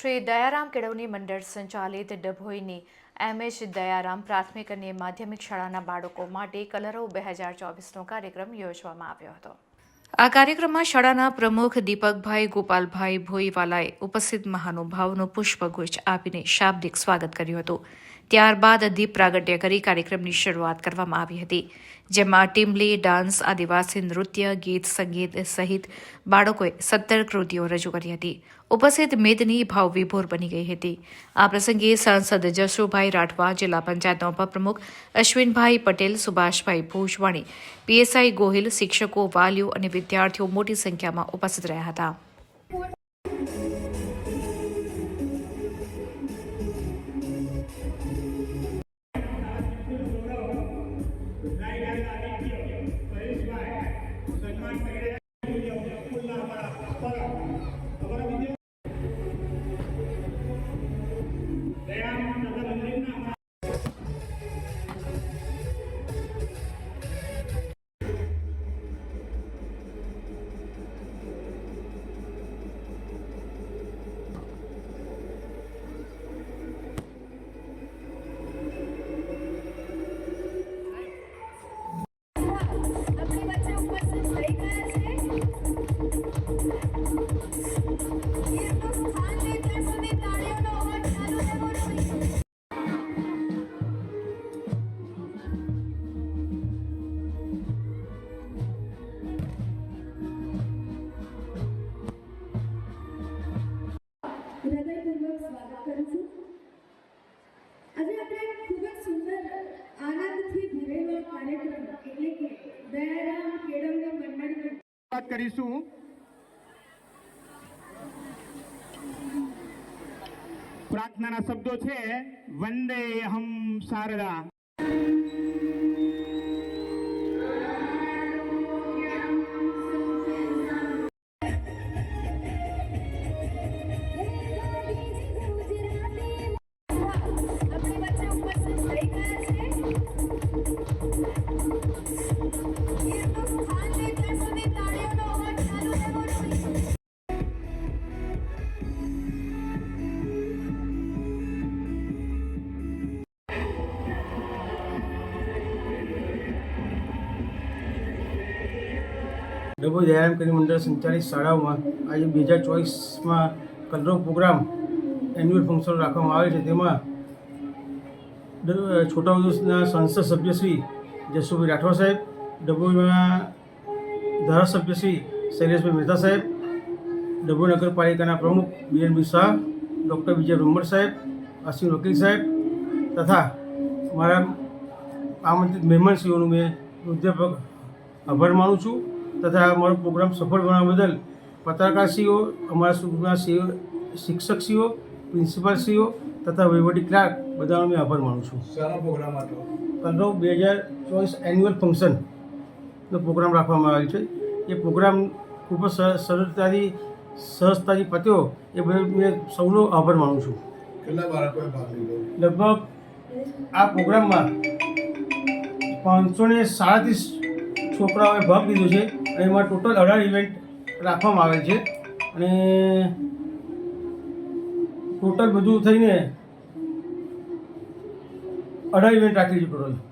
શ્રી દયારામ કેળવણી મંડળ સંચાલિત ડભોઈની એમએચ દયારામ પ્રાથમિક અને માધ્યમિક શાળાના બાળકો માટે કલરવ બે હજાર ચોવીસનો કાર્યક્રમ યોજવામાં આવ્યો હતો. આ કાર્યક્રમમાં શાળાના પ્રમુખ દીપકભાઈ ગોપાલભાઈ ભોઈવાલાએ ઉપસ્થિત મહાનુભાવનું પુષ્પગુચ્છ આપીને શાબ્દિક સ્વાગત કર્યું હતું. ત્યારબાદ દીપ પ્રાગટ્ય કરી કાર્યક્રમની શરૂઆત કરવામાં આવી હતી, જેમાં ટીમલી ડાન્સ, આદિવાસી નૃત્ય, ગીત, સંગીત સહિત બાળકોએ સત્તર કૃતિઓ રજૂ કરી હતી. ઉપસ્થિત મેદની ભાવવિભોર બની ગઈ હતી. આ પ્રસંગે સાંસદ જશુભાઈ રાઠવા, જિલ્લા પંચાયતના ઉપપ્રમુખ અશ્વિનભાઈ પટેલ, સુભાષભાઈ ભૂષવાણી પીએસઆઈ ગોહિલ, શિક્ષકો, વાલીઓ અને વિદ્યાર્થીઓ મોટી સંખ્યામાં ઉપસ્થિત રહ્યા હતા. વાત કરીશું. પ્રાર્થનાના શબ્દો છે વંદે હમ શારદા. ડભોઈ દયારામ કરી મંડળ સંચાલિત શાળાઓમાં આજે બે હજાર ચોવીસમાં કલરવ પ્રોગ્રામ એન્યુઅલ ફંક્શન રાખવામાં આવે છે. તેમાં છોટાઉદેપુરના સંસદ સભ્ય શ્રી જસુભાઈ રાઠવા સાહેબ, ડભોઈના ધારાસભ્ય શ્રી શૈલેષભાઈ મહેતા સાહેબ ડભોઈ નગરપાલિકાના પ્રમુખ બીએનબી શાહ, ડૉક્ટર વિજય રૂમર સાહેબ અશ્વિન વકીલ સાહેબ તથા મારા આમંત્રિત મહેમાનશ્રીઓનું મેં હૃદયપૂર્વક આભાર માનું છું. તથા અમારો પ્રોગ્રામ સફળ બનાવવા બદલ પત્રકારશ્રીઓ અમારા સ્કૂલના શિક્ષકશ્રીઓ પ્રિન્સિપાલશ્રીઓ તથા વહીવટી ક્લાર્ક બધાનો મેં આભાર માનું છું. શાનો પ્રોગ્રામ હતો કલરવ બે હજાર ચોવીસ એન્યુઅલ ફંક્શનનો પ્રોગ્રામ રાખવામાં આવેલ છે. એ પ્રોગ્રામ ખૂબ જ સર- સરળતાથી સહજતાથી પત્યો એ બદલ મેં સૌનો આભાર માનું છું. કેટલા બાળકોએ ભાગ લીધો? લગભગ આ પ્રોગ્રામમાં પાંચસો ને સાડત્રીસ છોકરાઓએ ભાગ લીધો છે. એમાં ટોટલ અઢાર ઇવેન્ટ રાખવામાં આવે છે. અને ટોટલ બધું થઈને અઢાર ઇવેન્ટ રાખી છે ટોટલ